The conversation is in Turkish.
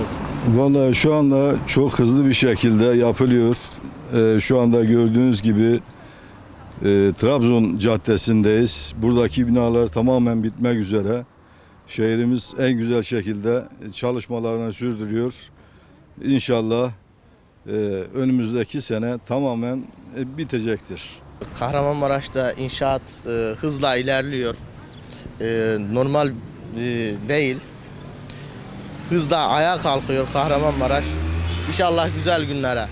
istersiniz? Vallahi şu anda çok hızlı bir şekilde yapılıyor. Ee, şu anda gördüğünüz gibi e, Trabzon Caddesi'ndeyiz. Buradaki binalar tamamen bitmek üzere. Şehrimiz en güzel şekilde çalışmalarını sürdürüyor. İnşallah e, önümüzdeki sene tamamen e, bitecektir. Kahramanmaraş'ta inşaat e, hızla ilerliyor. Normal değil. Hızla ayağa kalkıyor Kahramanmaraş. İnşallah güzel günlere.